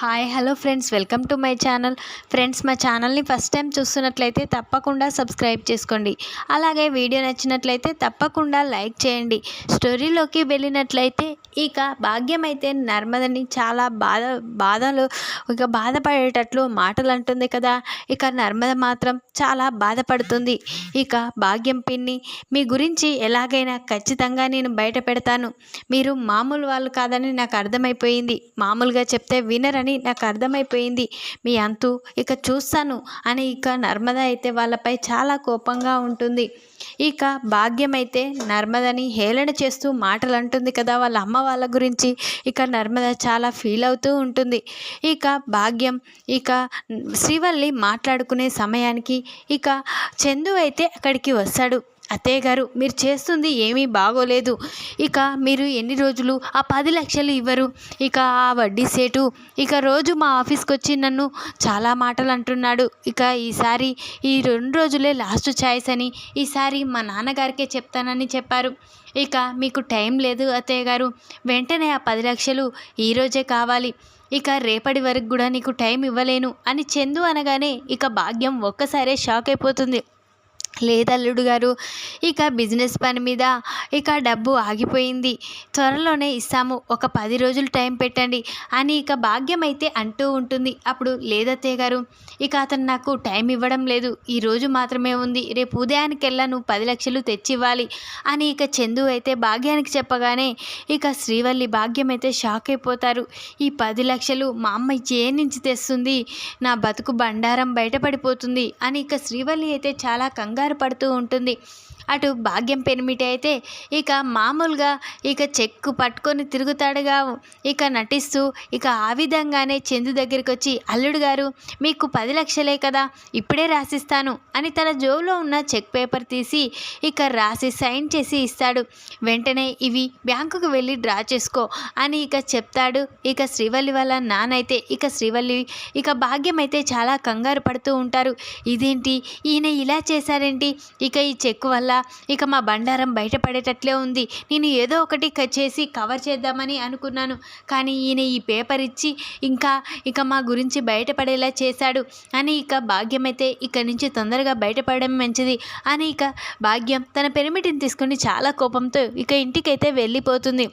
Hi hello friends welcome to my channel friends మా ఛానల్ని first time చూస్తున్నట్లయితే తప్పకుండా సబ్స్క్రైబ్ చేసుకోండి. అలాగే వీడియో నచ్చినట్లయితే తప్పకుండా లైక్ చేయండి. స్టోరీలోకి వెళ్ళినట్లయితే ఇక భాగ్యం అయితే నర్మదని చాలా బాధ బాధలు ఇక బాధపడేటట్లు మాటలు అంటుంది కదా. ఇక నర్మద మాత్రం చాలా బాధపడుతుంది. ఇక భాగ్యం పిన్ని మీ గురించి ఎలాగైనా ఖచ్చితంగా నేను బయట పెడతాను. మీరు మామూలు వాళ్ళు కాదని నాకు అర్థమైపోయింది. మామూలుగా చెప్తే వినరని అని నాకు అర్థమైపోయింది. మీ అంతు ఇక చూస్తాను అని ఇక నర్మద అయితే వాళ్ళపై చాలా కోపంగా ఉంటుంది. ఇక భాగ్యం అయితే నర్మదని హేళన చేస్తూ మాటలు అంటుంది కదా వాళ్ళ అమ్మ వాళ్ళ గురించి. ఇక నర్మద చాలా ఫీల్ అవుతూ ఉంటుంది. ఇక భాగ్యం ఇక శ్రీవల్లి మాట్లాడుకునే సమయానికి ఇక చందు అయితే అక్కడికి వస్తాడు. అత్తయ్య గారు మీరు చేస్తుంది ఏమీ బాగోలేదు. ఇక మీరు ఎన్ని రోజులు ఆ పది లక్షలు ఇవ్వరు? ఇక ఆ వడ్డీ సేటు ఇక రోజు మా ఆఫీస్కి వచ్చి నన్ను చాలా మాటలు అంటున్నాడు. ఇక ఈసారి ఈ రెండు రోజులే లాస్ట్ ఛాయిస్ అని ఈసారి మా నాన్నగారికే చెప్తానని చెప్పారు. ఇక మీకు టైం లేదు అత్తయ్య గారు వెంటనే ఆ పది లక్షలు ఈరోజే కావాలి. ఇక రేపటి వరకు కూడా నీకు టైం ఇవ్వలేను అని చందు అనగానే ఇక భాగ్యం ఒక్కసారే షాక్ అయిపోతుంది. లేదల్లుడు గారు ఇక బిజినెస్ పని మీద ఇక డబ్బు ఆగిపోయింది. త్వరలోనే ఇస్తాము ఒక పది రోజులు టైం పెట్టండి అని ఇక భాగ్యం అయితే అంటూ ఉంటుంది. అప్పుడు లేదత్తయ్య గారు ఇక అతను నాకు టైం ఇవ్వడం లేదు ఈ రోజు మాత్రమే ఉంది రేపు ఉదయానికెల్లా నువ్వు పది లక్షలు తెచ్చివ్వాలి అని ఇక చందు అయితే భాగ్యానికి చెప్పగానే ఇక శ్రీవల్లి భాగ్యం అయితే షాక్ అయిపోతారు. ఈ పది లక్షలు మా అమ్మ ఏ నుంచి తెస్తుంది నా బతుకు బండారం బయటపడిపోతుంది అని ఇక శ్రీవల్లి అయితే చాలా కంగారు పడుతూ ఉంటుంది. అటు భాగ్యం పెనిమిటి అయితే ఇక మామూలుగా ఇక చెక్కు పట్టుకొని తిరుగుతాడుగా ఇక నటిస్తూ ఇక ఆ విధంగానే చందు దగ్గరికి వచ్చి అల్లుడు గారు మీకు పది లక్షలే కదా ఇప్పుడే రాసిస్తాను అని తన జోబులో ఉన్న చెక్ పేపర్ తీసి ఇక రాసి సైన్ చేసి ఇస్తాడు. వెంటనే ఇవి బ్యాంకుకు వెళ్ళి డ్రా చేసుకో అని ఇక చెప్తాడు. ఇక శ్రీవల్లి వాళ్ళ నానైతే ఇక శ్రీవల్లి ఇక భాగ్యం అయితే చాలా కంగారు పడుతూ ఉంటారు. ఇదేంటి? ఈయన ఇలా చేశారేంటి? ఇక ఈ చెక్ వల్ల ఇక మా బండారం బయటపడేటట్లే ఉంది. నేను ఏదో ఒకటి చేసి కవర్ చేద్దామని అనుకున్నాను. కానీ ఈయన ఈ పేపర్ ఇచ్చి ఇంకా ఇక మా గురించి బయటపడేలా చేశాడు. అని ఇక భాగ్యం అయితే నుంచి తొందరగా బయటపడడం మంచిది అని ఇక భాగ్యం తన పెరిమిటిని తీసుకుని చాలా కోపంతో ఇక ఇంటికైతే వెళ్ళిపోతుంది.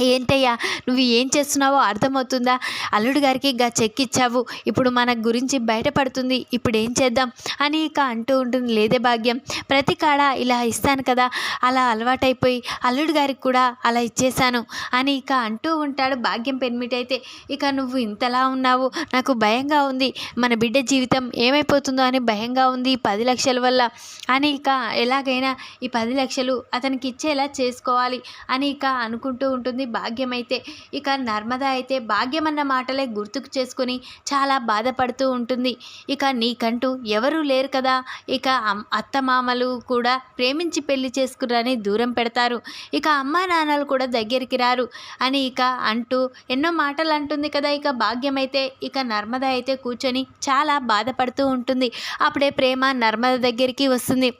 ఏంటయ్యా నువ్వు ఏం చేస్తున్నావో అర్థమవుతుందా? అల్లుడు గారికి గా చెక్ ఇచ్చావు. ఇప్పుడు మన గురించి బయటపడుతుంది. ఇప్పుడు ఏం చేద్దాం? అని ఇక అంటూ ఉంటుంది లేదే భాగ్యం. ప్రతి కాడ ఇలా ఇస్తాను కదా అలా అలవాటైపోయి అల్లుడు గారికి కూడా అలా ఇచ్చేశాను అని ఇక అంటూ ఉంటాడు భాగ్యం పెర్మిట్ అయితే. ఇక నువ్వు ఇంతలా ఉన్నావు నాకు భయంగా ఉంది. మన బిడ్డ జీవితం ఏమైపోతుందో అని భయంగా ఉంది ఈ పది లక్షల వల్ల అని ఇక ఎలాగైనా ఈ పది లక్షలు అతనికి ఇచ్చేలా చేసుకోవాలి అని ఇక అనుకుంటూ ఉంటుంది. భాగ్యం అయితే ఇక నర్మద అయితే భాగ్యం అన్న మాటలే గుర్తుకు చేసుకొని చాలా బాధపడుతూ ఉంటుంది. ఇక నీకంటూ ఎవరూ లేరు కదా. ఇక అత్తమామలు కూడా ప్రేమించి పెళ్ళి చేసుకురని దూరం పెడతారు. ఇక అమ్మా నాన్నలు కూడా దగ్గరికి రారు అని ఇక అంటూ ఎన్నో మాటలు అంటుంది కదా. ఇక భాగ్యం అయితే ఇక నర్మద అయితే కూర్చొని చాలా బాధపడుతూ ఉంటుంది. అప్పుడే ప్రేమ నర్మద దగ్గరికి వస్తుంది.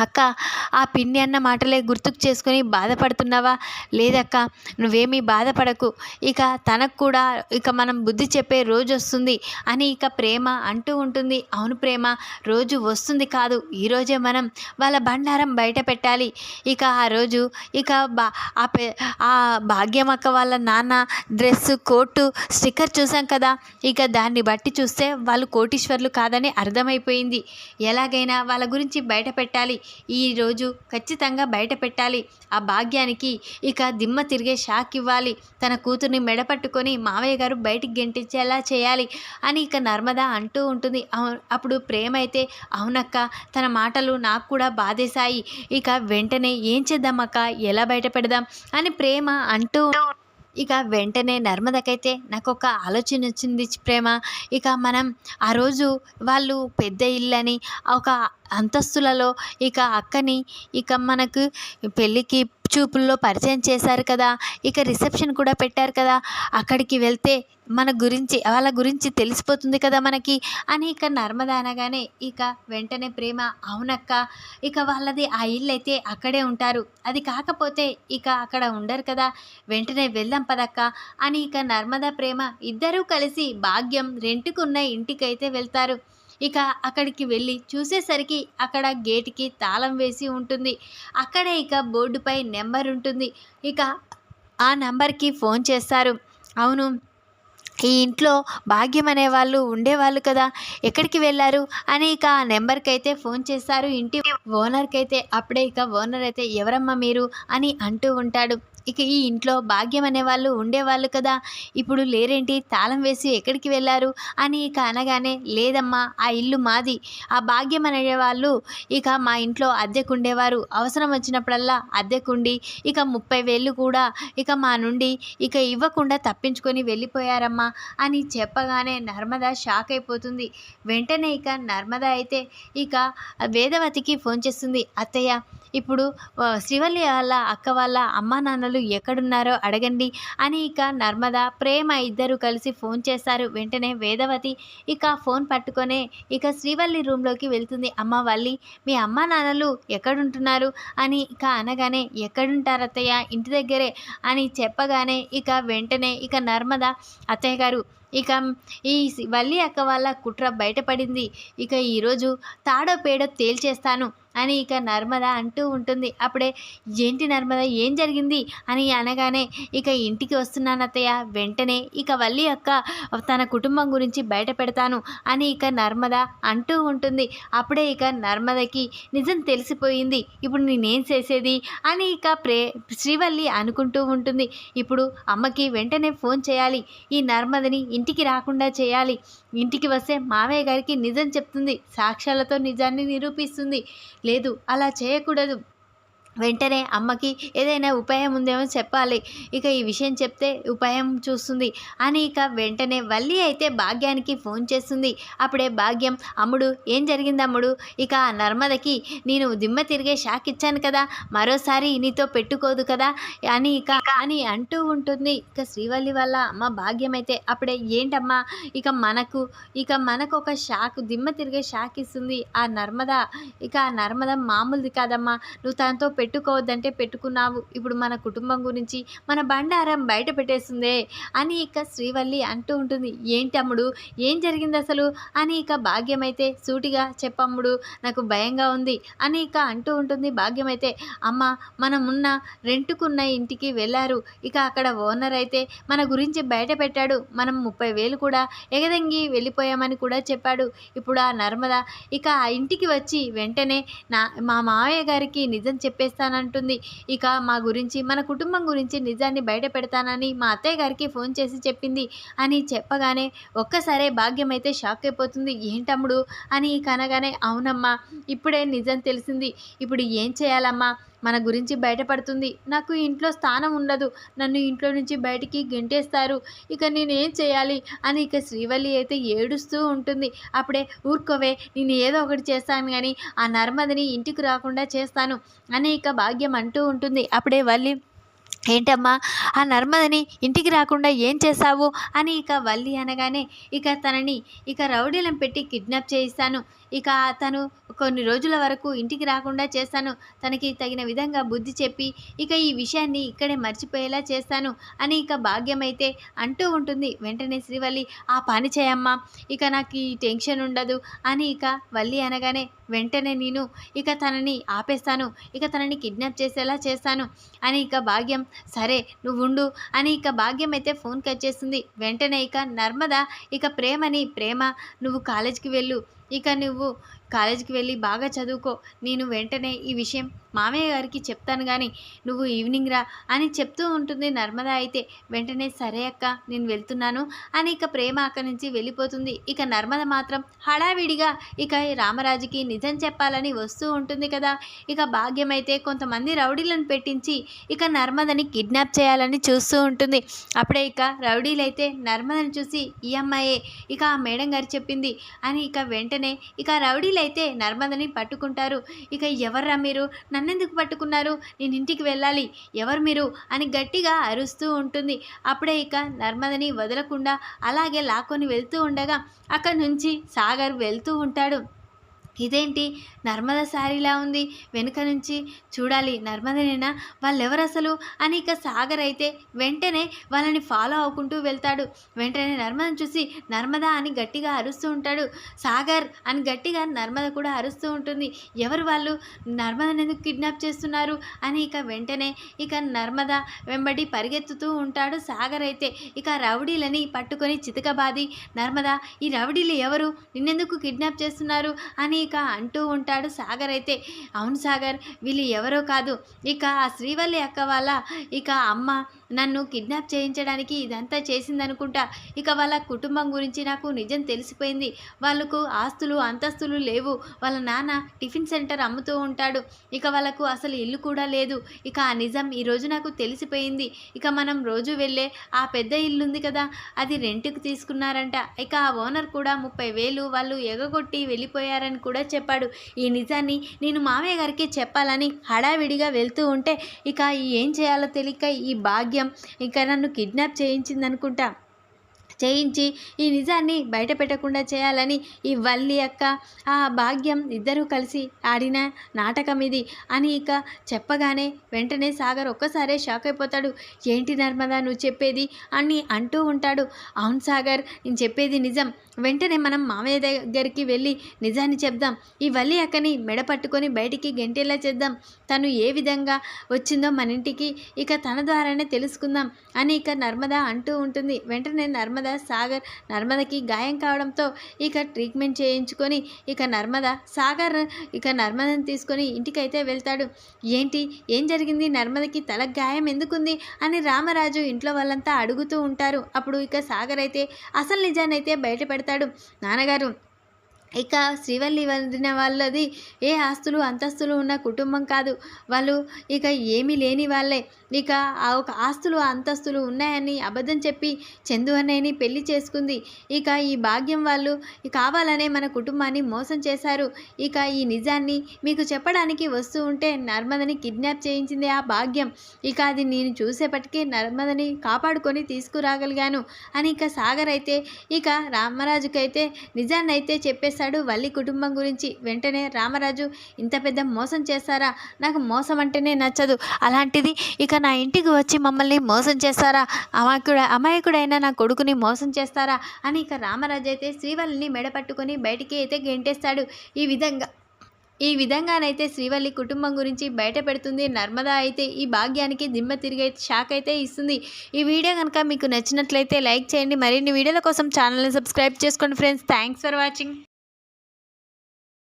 అక్క ఆ పిన్ని అన్న మాటలే గుర్తుకు చేసుకొని బాధపడుతున్నావా? లేదక్క నువ్వేమీ బాధపడకు. ఇక తనకు కూడా ఇక మనం బుద్ధి చెప్పే రోజు వస్తుంది అని ఇక ప్రేమ అంటూ ఉంటుంది. అవును ప్రేమ రోజు వస్తుంది కాదు ఈరోజే మనం వాళ్ళ బండారం బయట పెట్టాలి. ఇక ఆ రోజు ఇక బా ఆ ఆ భాగ్యం అక్క వాళ్ళ నాన్న డ్రెస్ కోటు స్టిక్కర్ చూసాం కదా. ఇక దాన్ని బట్టి చూస్తే వాళ్ళు కోటీశ్వర్లు కాదని అర్థమైపోయింది. ఎలాగైనా వాళ్ళ గురించి బయట పెట్టాలి. ఈరోజు ఖచ్చితంగా బయట పెట్టాలి. ఆ భాగ్యానికి ఇక దిమ్మ తిరిగే షాక్ ఇవ్వాలి. తన కూతుర్ని మెడపట్టుకొని మావయ్య గారు బయటికి గెంటించేలా చేయాలి అని ఇక నర్మద అంటూ ఉంటుంది. అప్పుడు ప్రేమ అయితే అవునక్క తన మాటలు నాకు కూడా బాధేశాయి. ఇక వెంటనే ఏం చేద్దామక్క? ఎలా బయట పెడదాం? అని ప్రేమ అంటూ ఇక వెంటనే నర్మదకైతే నాకు ఒక ఆలోచన వచ్చింది ప్రేమ. ఇక మనం ఆ రోజు వాళ్ళు పెద్ద ఇల్లని ఒక అంతస్తులలో ఇక అక్కని ఇక మనకు పెళ్ళికి చూపుల్లో పరిచయం చేశారు కదా ఇక రిసెప్షన్ కూడా పెట్టారు కదా అక్కడికి వెళ్తే మన గురించి వాళ్ళ గురించి తెలిసిపోతుంది కదా మనకి అని ఇక నర్మద అనగానే ఇక వెంటనే ప్రేమ అవునక్క ఇక వాళ్ళది ఆ ఇల్లు అయితే అక్కడే ఉంటారు. అది కాకపోతే ఇక అక్కడ ఉండరు కదా వెంటనే వెళ్దాం పదక్క అని ఇక నర్మద ప్రేమ ఇద్దరూ కలిసి భాగ్యం రెంట్కున్న ఇంటికైతే వెళ్తారు. ఇక అక్కడికి వెళ్ళి చూసేసరికి అక్కడ గేటుకి తాళం వేసి ఉంటుంది. అక్కడే ఇక బోర్డుపై నెంబర్ ఉంటుంది. ఇక ఆ నెంబర్కి ఫోన్ చేస్తారు. అవును ఈ ఇంట్లో భాగ్యం అనే వాళ్ళు ఉండేవాళ్ళు కదా ఎక్కడికి వెళ్ళారు అని ఇక ఆ నెంబర్కి అయితే ఫోన్ చేస్తారు. ఇంటి ఓనర్కి అయితే అప్పుడే ఇక ఓనర్ అయితే ఎవరమ్మా మీరు? అని అంటూ ఉంటాడు. ఇక ఈ ఇంట్లో భాగ్యం అనే వాళ్ళు ఉండేవాళ్ళు కదా. ఇప్పుడు లేరేంటి? తాళం వేసి ఎక్కడికి వెళ్ళారు? అని ఇక అనగానే లేదమ్మా ఆ ఇల్లు మాది. ఆ భాగ్యం అనే వాళ్ళు ఇక మా ఇంట్లో అద్దెకు ఉండేవారు అవసరం వచ్చినప్పుడల్లా అద్దెకుండి ఇక ముప్పై వేలు కూడా ఇక మా నుండి ఇక ఇవ్వకుండా తప్పించుకొని వెళ్ళిపోయారమ్మా అని చెప్పగానే నర్మద షాక్ అయిపోతుంది. వెంటనే ఇక నర్మద అయితే ఇక వేదవతికి ఫోన్ చేస్తుంది. అత్తయ్య ఇప్పుడు శ్రీవల్లి వాళ్ళ అక్క వాళ్ళ అమ్మా నాన్నలు ఎక్కడున్నారో అడగండి అని ఇక నర్మద ప్రేమ ఇద్దరు కలిసి ఫోన్ చేస్తారు వెంటనే వేదవతి ఇక ఫోన్ పట్టుకొనే ఇక శ్రీవల్లి రూమ్లోకి వెళ్తుంది. అమ్మ వల్లి మీ అమ్మా నాన్నలు ఎక్కడుంటున్నారు? అని ఇక అనగానే ఎక్కడుంటారు అత్తయ్య ఇంటి దగ్గరే అని చెప్పగానే ఇక వెంటనే ఇక నర్మద అత్తయ్య గారు ఇక ఈ వల్లి అక్క వాళ్ళ కుట్ర బయటపడింది. ఇక ఈరోజు తాడో పేడో తేల్చేస్తాను. అని ఇక నర్మద అంటూ ఉంటుంది. అప్పుడే ఏంటి నర్మద ఏం జరిగింది? అని అనగానే ఇక ఇంటికి వస్తున్నాను అత్తయ్య. వెంటనే ఇక వల్లి అక్క తన కుటుంబం గురించి బయట పెడతాను అని ఇక నర్మద అంటూ ఉంటుంది. అప్పుడే ఇక నర్మదకి నిజం తెలిసిపోయింది. ఇప్పుడు నేనేం చేసేది? అని ఇక ప్రే శ్రీవల్లి అనుకుంటూ ఉంటుంది. ఇప్పుడు అమ్మకి వెంటనే ఫోన్ చేయాలి. ఈ నర్మదని ఇంటికి రాకుండా చేయాలి. ఇంటికి వస్తే మావయ్య గారికి నిజం చెప్తుంది. సాక్ష్యాలతో నిజాన్ని నిరూపిస్తుంది. లేదు అలా చేయకూడదు. వెంటనే అమ్మకి ఏదైనా ఉపాయం ఉందేమో చెప్పాలి. ఇక ఈ విషయం చెప్తే ఉపాయం చూస్తుంది. అని ఇక వెంటనే వల్లి అయితే భాగ్యానికి ఫోన్ చేస్తుంది. అప్పుడే భాగ్యం అమ్ముడు ఏం జరిగింది అమ్ముడు? ఇక ఆ నర్మదకి నేను దిమ్మ తిరిగే షాక్ ఇచ్చాను కదా మరోసారి నీతో పెట్టుకోదు కదా అని ఇక అని అంటూ ఉంటుంది. ఇక శ్రీవల్లి వల్ల అమ్మ భాగ్యం అయితే అప్పుడే ఏంటమ్మా? ఇక మనకు ఇక మనకు ఒక షాక్ దిమ్మ తిరిగే షాక్ ఇస్తుంది. ఆ నర్మద ఇక ఆ నర్మద మామూలుది కాదమ్మా. నువ్వు తనతో పెట్టుకోవద్దంటే పెట్టుకున్నావు. ఇప్పుడు మన కుటుంబం గురించి మన బండారం బయట పెట్టేస్తుందే అని ఇక శ్రీవల్లి అంటూ ఉంటుంది. ఏంటమ్ముడు ఏం జరిగింది అసలు? అని ఇక భాగ్యం అయితే సూటిగా చెప్పమ్ముడు నాకు భయంగా ఉంది అని ఇక అంటూ ఉంటుంది భాగ్యం అయితే అమ్మ మనమున్న రెంటుకున్న ఇంటికి వెళ్ళారు. ఇక అక్కడ ఓనర్ అయితే మన గురించి బయట పెట్టాడు. మనం ముప్పై వేలు కూడా ఎగదంగి వెళ్ళిపోయామని కూడా చెప్పాడు. ఇప్పుడు ఆ నర్మద ఇక ఆ ఇంటికి వచ్చి వెంటనే నా మా మావయ్య గారికి నిజం చేస్తానంటుంది. ఇక మా గురించి మన కుటుంబం గురించి నిజాన్ని బయట పెడతానని మా అత్తయ్య గారికి ఫోన్ చేసి చెప్పింది. అని చెప్పగానే ఒక్కసారే భాగ్యం అయితే షాక్ అయిపోతుంది. ఏంటమ్ముడు? అని కనగానే అవునమ్మా ఇప్పుడే నిజం తెలిసింది. ఇప్పుడు ఏం చేయాలమ్మా? మన గురించి బయటపడుతుంది. నాకు ఇంట్లో స్థానం ఉండదు. నన్ను ఇంట్లో నుంచి బయటికి గెంటేస్తారు. ఇక నేనేం చేయాలి? అని ఇక శ్రీవల్లి అయితే ఏడుస్తూ ఉంటుంది. అప్పుడే ఊరుకోవే నేను ఏదో ఒకటి చేస్తాను కానీ ఆ నర్మదని ఇంటికి రాకుండా చేస్తాను అని ఇక భాగ్యం అంటూ ఉంటుంది. అప్పుడే వల్లి ఏంటమ్మా ఆ నర్మదని ఇంటికి రాకుండా ఏం చేశావు? అని ఇక వల్లి అనగానే ఇక తనని ఇక రౌడీలం పెట్టి కిడ్నాప్ చేయిస్తాను. ఇక తను కొన్ని రోజుల వరకు ఇంటికి రాకుండా చేస్తాను. తనకి తగిన విధంగా బుద్ధి చెప్పి ఇక ఈ విషయాన్ని ఇక్కడే మర్చిపోయేలా చేస్తాను అని ఇక భాగ్యం అయితే అంటూ ఉంటుంది. వెంటనే శ్రీవల్లి ఆ పని చేయమ్మా ఇక నాకు ఈ టెన్షన్ ఉండదు అని ఇక వల్లి అనగానే వెంటనే నేను ఇక తనని ఆపేస్తాను ఇక తనని కిడ్నాప్ చేసేలా చేస్తాను అని ఇక భాగ్యం సరే నువ్వు ఉండు అని ఇక భాగ్యం అయితే ఫోన్ కట్ చేస్తుంది. వెంటనే ఇక నర్మద ఇక ప్రేమని ప్రేమ నువ్వు కాలేజీకి వెళ్ళు ఇక నువ్వు కాలేజీకి వెళ్ళి బాగా చదువుకో. నేను వెంటనే ఈ విషయం మామయ్య గారికి చెప్తాను కానీ నువ్వు ఈవినింగ్ రా అని చెప్తూ ఉంటుంది నర్మద అయితే. వెంటనే సరే అక్క నేను వెళ్తున్నాను అని ఇక ప్రేమ అక్కడి నుంచి వెళ్ళిపోతుంది. ఇక నర్మద మాత్రం హడావిడిగా ఇక రామరాజుకి నిజం చెప్పాలని వస్తూ ఉంటుంది కదా. ఇక భాగ్యం అయితే కొంతమంది రౌడీలను పెట్టించి ఇక నర్మదని కిడ్నాప్ చేయాలని చూస్తూ ఉంటుంది. అప్పుడే ఇక రౌడీలైతే నర్మదని చూసి ఈ అమ్మాయే ఇక ఆ మేడం గారు చెప్పింది అని ఇక వెంటనే వెంటనే ఇక రౌడీలు అయితే నర్మదని పట్టుకుంటారు. ఇక ఎవర్రా మీరు? నన్నెందుకు పట్టుకున్నారు? నేను ఇంటికి వెళ్ళాలి. ఎవరు మీరు? అని గట్టిగా అరుస్తూ ఉంటుంది. అప్పుడే ఇక నర్మదని వదలకుండా అలాగే లాక్కొని వెళ్తూ ఉండగా అక్కడి నుంచి సాగర్ వెళ్తూ ఉంటాడు. ఇదేంటి? నర్మద శారీలా ఉంది. వెనుక నుంచి చూడాలి నర్మదనేనా? వాళ్ళెవరు అసలు అని ఇక సాగర్ అయితే వెంటనే వాళ్ళని ఫాలో అవ్వకుంటూ వెళ్తాడు. వెంటనే నర్మదను చూసి నర్మద అని గట్టిగా అరుస్తూ ఉంటాడు. సాగర్ అని గట్టిగా నర్మద కూడా అరుస్తూ ఉంటుంది. ఎవరు వాళ్ళు? నర్మదని ఎందుకు కిడ్నాప్ చేస్తున్నారు? అని ఇక వెంటనే ఇక నర్మద వెంబడి పరిగెత్తుతూ ఉంటాడు సాగర్ అయితే. ఇక రౌడీలని పట్టుకొని చితకబాది నర్మద ఈ రౌడీలు ఎవరు? నిన్నెందుకు కిడ్నాప్ చేస్తున్నారు? అని ఇక అంటూ ఉంటాడు సాగర్ అయితే. అవును సాగర్ వీళ్ళు ఎవరో కాదు. ఇక ఆ శ్రీవల్లి అక్క వాళ్ళ ఇక అమ్మ నన్ను కిడ్నాప్ చేయించడానికి ఇదంతా చేసిందనుకుంటా. ఇక వాళ్ళ కుటుంబం గురించి నాకు నిజం తెలిసిపోయింది. వాళ్ళకు ఆస్తులు అంతస్తులు లేవు. వాళ్ళ నాన్న టిఫిన్ సెంటర్ అమ్ముతూ ఉంటాడు. ఇక వాళ్ళకు అసలు ఇల్లు కూడా లేదు. ఇక ఆ నిజం ఈరోజు నాకు తెలిసిపోయింది. ఇక మనం రోజు వెళ్ళే ఆ పెద్ద ఇల్లు ఉంది కదా అది రెంట్కి తీసుకున్నారంట. ఇక ఆ ఓనర్ కూడా ముప్పై వేలు వాళ్ళు ఎగగొట్టి వెళ్ళిపోయారని కూడా చెప్పాడు. ఈ నిజాన్ని నేను మామయ్య గారికి చెప్పాలని హడావిడిగా వెళ్తూ ఉంటే ఇక ఏం చేయాలో తెలియక ఈ భాగ్యం ఇక నన్ను కిడ్నాప్ చేయించిందనుకుంటా. చేయించి ఈ నిజాన్ని బయట పెట్టకుండా చేయాలని ఈ వల్లి అక్క ఆ భాగ్యం ఇద్దరూ కలిసి ఆడిన నాటకం ఇది అని ఇక చెప్పగానే వెంటనే సాగర్ ఒక్కసారే షాక్ అయిపోతాడు. ఏంటి నర్మదా నువ్వు చెప్పేది? అని అంటూ ఉంటాడు. అవును సాగర్ నేను చెప్పేది నిజం. వెంటనే మనం మామయ్య దగ్గరికి వెళ్ళి నిజాన్ని చెప్దాం. ఈ వల్లి అక్కని మెడ పట్టుకొని బయటికి గెంటేలా చేద్దాం. తను ఏ విధంగా వచ్చిందో మన ఇంటికి ఇక తన ద్వారానే తెలుసుకుందాం అని ఇక నర్మదా అంటూ ఉంటుంది. వెంటనే నర్మద సాగర్ నర్మదకి గాయం కావడంతో ఇక ట్రీట్మెంట్ చేయించుకొని ఇక నర్మద సాగర్ ఇక నర్మదని తీసుకొని ఇంటికైతే వెళ్తాడు. ఏంటి? ఏం జరిగింది? నర్మదకి తల గాయం ఎందుకుంది? అని రామరాజు ఇంట్లో వాళ్ళంతా అడుగుతూ ఉంటారు. అప్పుడు ఇక సాగర్ అయితే అసలు నిజాన్ని అయితే నాన్నగారు ఇక శ్రీవల్లి వదిన వాళ్ళది ఏ ఆస్తులు అంతస్తులు ఉన్న కుటుంబం కాదు. వాళ్ళు ఇక ఏమీ లేని వాళ్ళే. ఇక ఆ ఒక ఆస్తులు అంతస్తులు ఉన్నాయని అబద్ధం చెప్పి చందు అన్నయ్యని పెళ్ళి చేసుకుంది. ఇక ఈ భాగ్యం వాళ్ళు కావాలనే మన కుటుంబాన్ని మోసం చేశారు. ఇక ఈ నిజాన్ని మీకు చెప్పడానికి వస్తూ ఉంటే నర్మదని కిడ్నాప్ చేయించింది ఆ భాగ్యం. ఇక అది నేను చూసేపటికి నర్మదని కాపాడుకొని తీసుకురాగలిగాను అని ఇక సాగర్ అయితే ఇక రామరాజుకైతే నిజాన్ని అయితే చేశాడు. వల్లి కుటుంబం గురించి వెంటనే రామరాజు ఇంత పెద్ద మోసం చేస్తారా నాకు మోసం అంటేనే నచ్చదు. అలాంటిది ఇక నా ఇంటికి వచ్చి మమ్మల్ని మోసం చేస్తారా? అమాయకుడ అమాయకుడైన నా కొడుకుని మోసం చేస్తారా? అని ఇక రామరాజు అయితే శ్రీవల్లిని మెడపట్టుకొని బయటికి అయితే గెంటేస్తాడు. ఈ విధంగా ఈ విధంగానైతే శ్రీవల్లి కుటుంబం గురించి బయట పెడుతుంది. నర్మదా అయితే ఈ భాగ్యానికి దిమ్మ తిరిగి షాక్ అయితే ఇస్తుంది. ఈ వీడియో కనుక మీకు నచ్చినట్లయితే లైక్ చేయండి. మరిన్ని వీడియోల కోసం ఛానల్ని సబ్స్క్రైబ్ చేసుకోండి ఫ్రెండ్స్. Thanks for watching.